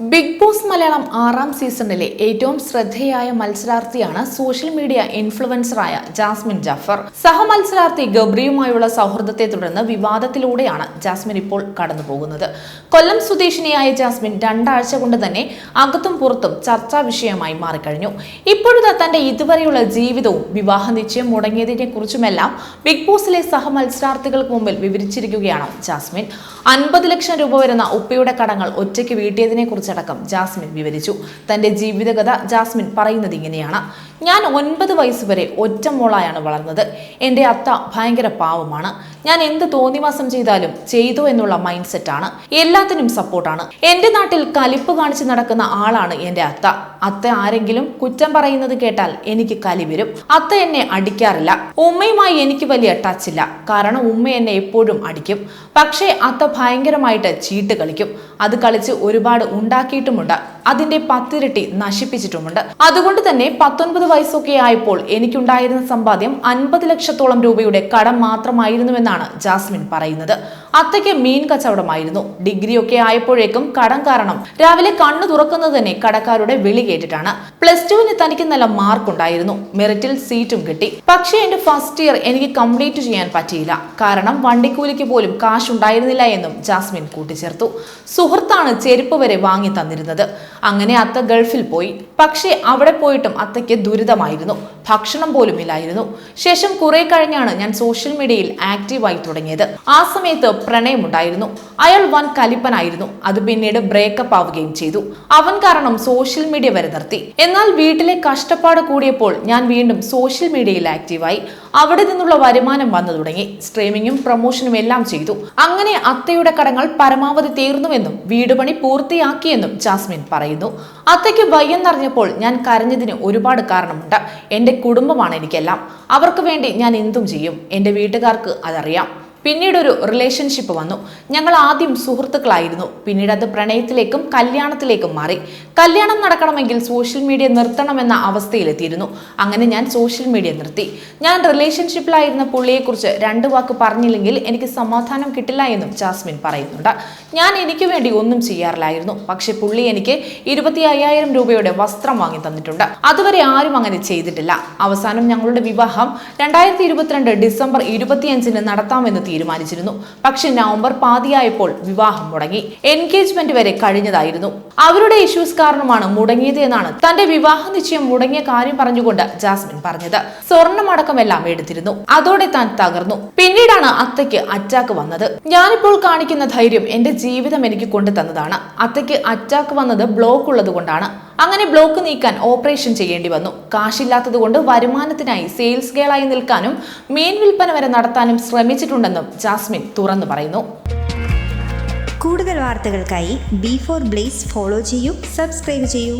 Big boss Malayalam ആറാം സീസണിലെ ഏറ്റവും ശ്രദ്ധേയായ മത്സരാർത്ഥിയാണ് സോഷ്യൽ മീഡിയ ഇൻഫ്ലുവൻസറായ ജാസ്മിൻ ജാഫർ. സഹമത്സരാർത്ഥി ഗബ്രിയുമായുള്ള സൗഹൃദത്തെ തുടർന്ന് വിവാദത്തിലൂടെയാണ് ജാസ്മിൻ ഇപ്പോൾ കടന്നുപോകുന്നത്. കൊല്ലം സ്വദേശിനിയായ ജാസ്മിൻ രണ്ടാഴ്ച കൊണ്ട് തന്നെ അകത്തും പുറത്തും ചർച്ചാ വിഷയമായി മാറിക്കഴിഞ്ഞു. ഇപ്പോഴത്തെ തന്റെ ഇതുവരെയുള്ള ജീവിതവും വിവാഹ നിശ്ചയം മുടങ്ങിയതിനെ കുറിച്ചുമെല്ലാം ബിഗ് ബോസിലെ സഹമത്സരാർത്ഥികൾക്ക് മുമ്പിൽ വിവരിച്ചിരിക്കുകയാണ് ജാസ്മിൻ. അൻപത് ലക്ഷം രൂപ വരുന്ന ഉപ്പയുടെ കടങ്ങൾ ഒറ്റയ്ക്ക് വീട്ടിയതിനെ കുറിച്ചടക്കം ജാസ്മിൻ വിവരിച്ചു. തന്റെ ജീവിതകഥ ജാസ്മിൻ പറയുന്നത് ഇങ്ങനെയാണ്. ഞാൻ ഒൻപത് വയസ്സ് വരെ ഒറ്റ മോളായാണ് വളർന്നത്. എന്റെ അത്ത ഭയങ്കര പാവമാണ്. ഞാൻ എന്ത് തോന്നിവാസം ചെയ്താലും ചെയ്തു എന്നുള്ള മൈൻഡ് സെറ്റാണ് എല്ലാത്തിനും സപ്പോർട്ടാണ് എന്റെ നാട്ടിൽ കലിപ്പ് കാണിച്ച് നടക്കുന്ന ആളാണ് എന്റെ അത്ത. അത്ത ആരെങ്കിലും കുറ്റം പറയുന്നത് കേട്ടാൽ എനിക്ക് കലി വരും. അത്ത എന്നെ അടിക്കാറില്ല. ഉമ്മയുമായി എനിക്ക് വലിയ ടച്ച് ഇല്ല. കാരണം ഉമ്മ എന്നെ എപ്പോഴും അടിക്കും. പക്ഷേ അത്ത ഭയങ്കരമായിട്ട് ചീട്ട് കളിക്കും. അത് കളിച്ച് ഒരുപാട് ഉണ്ടാക്കിയിട്ടുമുണ്ട്. അതിന്റെ പത്തിരട്ടി നശിപ്പിച്ചിട്ടുമുണ്ട്. അതുകൊണ്ട് തന്നെ പത്തൊൻപത് വയസ്സൊക്കെ ആയപ്പോൾ എനിക്കുണ്ടായിരുന്ന സമ്പാദ്യം അൻപത് ലക്ഷത്തോളം രൂപയുടെ കടം മാത്രമായിരുന്നുവെന്നാണ് ജാസ്മിൻ പറയുന്നത്. അത്തയ്ക്ക് മീൻ കച്ചവടമായിരുന്നു. ഡിഗ്രിയൊക്കെ ആയപ്പോഴേക്കും കടം കാരണം രാവിലെ കണ്ണു തുറക്കുന്നത് തന്നെ കടക്കാരുടെ വിളി കേട്ടിട്ടാണ്. പ്ലസ് ടുവിന് തനിക്ക് നല്ല മാർക്ക് ഉണ്ടായിരുന്നു മെറിറ്റിൽ സീറ്റും കിട്ടി. പക്ഷേ എന്റെ ഫസ്റ്റ് ഇയർ എനിക്ക് കംപ്ലീറ്റ് ചെയ്യാൻ പറ്റിയില്ല. കാരണം വണ്ടിക്കൂലിക്ക് പോലും കാശ് ഉണ്ടായിരുന്നില്ല എന്നും ജാസ്മിൻ കൂട്ടിച്ചേർത്തു. സുഹൃത്താണ് ചെരുപ്പ് വരെ വാങ്ങി തന്നിരുന്നത്. അങ്ങനെ അത്ത ഗൾഫിൽ പോയി. പക്ഷേ അവിടെ പോയിട്ടും അത്തയ്ക്ക് ദുരിതമായിരുന്നു. ഭക്ഷണം പോലും ഇല്ലായിരുന്നു. ശേഷം കുറെ കഴിഞ്ഞാണ് ഞാൻ സോഷ്യൽ മീഡിയയിൽ ആക്റ്റീവായി തുടങ്ങിയത്. ആ സമയത്ത് പ്രണയമുണ്ടായിരുന്നു അയാൾ വൻ കലിപ്പനായിരുന്നു. അത് പിന്നീട് ബ്രേക്കപ്പ് ആവുകയും ചെയ്തു. അവൻ കാരണം സോഷ്യൽ മീഡിയ വരെ നിർത്തി. എന്നാൽ വീട്ടിലെ കഷ്ടപ്പാട് കൂടിയപ്പോൾ ഞാൻ വീണ്ടും സോഷ്യൽ മീഡിയയിൽ ആക്റ്റീവായി. അവിടെ നിന്നുള്ള വരുമാനം വന്നു തുടങ്ങി. സ്ട്രീമിങ്ങും പ്രൊമോഷനും എല്ലാം ചെയ്തു. അങ്ങനെ അത്തയുടെ കടങ്ങൾ പരമാവധി തീർന്നുവെന്നും വീട് പണി പൂർത്തിയാക്കിയെന്നും ജാസ്മിൻ പറയുന്നു. അത്തയ്ക്ക് വയ്യെന്നറിഞ്ഞപ്പോൾ ഞാൻ കരഞ്ഞതിന് ഒരുപാട് കാരണമുണ്ട്. എന്റെ കുടുംബമാണ് എനിക്കെല്ലാം. അവർക്ക് വേണ്ടി ഞാൻ എന്തും ചെയ്യും. എന്റെ വീട്ടുകാർക്ക് അതറിയാം. പിന്നീട് ഒരു റിലേഷൻഷിപ്പ് വന്നു. ഞങ്ങൾ ആദ്യം സുഹൃത്തുക്കളായിരുന്നു. പിന്നീട് അത് പ്രണയത്തിലേക്കും കല്യാണത്തിലേക്കും മാറി. കല്യാണം നടക്കണമെങ്കിൽ സോഷ്യൽ മീഡിയ നിർത്തണമെന്ന അവസ്ഥയിലെത്തിയിരുന്നു. അങ്ങനെ ഞാൻ സോഷ്യൽ മീഡിയ നിർത്തി. ഞാൻ റിലേഷൻഷിപ്പിലായിരുന്ന പുള്ളിയെക്കുറിച്ച് രണ്ട് വാക്ക് പറഞ്ഞില്ലെങ്കിൽ എനിക്ക് സമാധാനം കിട്ടില്ല എന്നും ജാസ്മിൻ പറയുന്നുണ്ട്. ഞാൻ എനിക്ക് വേണ്ടി ഒന്നും ചെയ്യാറില്ലായിരുന്നു. പക്ഷെ പുള്ളി എനിക്ക് ഇരുപത്തി അയ്യായിരം രൂപയുടെ വസ്ത്രം വാങ്ങി തന്നിട്ടുണ്ട്. അതുവരെ ആരും അങ്ങനെ ചെയ്തിട്ടില്ല. അവസാനം ഞങ്ങളുടെ വിവാഹം രണ്ടായിരത്തി ഇരുപത്തിരണ്ട് ഡിസംബർ ഇരുപത്തിയഞ്ചിന് നടത്താമെന്ന് തീരുമാനിച്ചിരുന്നു. പക്ഷെ നവംബർ പാതിയായപ്പോൾ വിവാഹം മുടങ്ങി. എൻഗേജ്മെന്റ് വരെ കഴിഞ്ഞതായിരുന്നു. അവരുടെ ഇഷ്യൂസ് കാരണമാണ് മുടങ്ങിയത് എന്നാണ് തന്റെ വിവാഹ നിശ്ചയം മുടങ്ങിയ കാര്യം പറഞ്ഞുകൊണ്ട് ജാസ്മിൻ പറഞ്ഞത്. സ്വർണമടക്കമെല്ലാം എടുത്തിരുന്നു. അതോടെ താൻ തകർന്നു. പിന്നീടാണ് അത്തയ്ക്ക് അറ്റാക്ക് വന്നത്. ഞാനിപ്പോൾ കാണിക്കുന്ന ധൈര്യം എന്റെ ജീവിതം എനിക്ക് കൊണ്ടു തന്നതാണ്. അത്തയ്ക്ക് അറ്റാക്ക് വന്നത് ബ്ലോക്ക് ഉള്ളത് കൊണ്ടാണ്. അങ്ങനെ ബ്ലോക്ക് നീക്കാൻ ഓപ്പറേഷൻ ചെയ്യേണ്ടി വന്നു. കാശില്ലാത്തതുകൊണ്ട് വരുമാനത്തിനായി സെയിൽസ് ഗേളായി നിൽക്കാനും മീൻ വിൽപ്പന വരെ നടത്താനും ശ്രമിച്ചിട്ടുണ്ടെന്നും ജാസ്മിൻ തുറന്നു പറയുന്നു. കൂടുതൽ വാർത്തകൾക്കായി ബി ഫോർ ബ്ലേസ് ഫോളോ ചെയ്യൂ സബ്സ്ക്രൈബ് ചെയ്യൂ.